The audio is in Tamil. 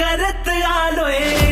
கரத்து ஆலோயே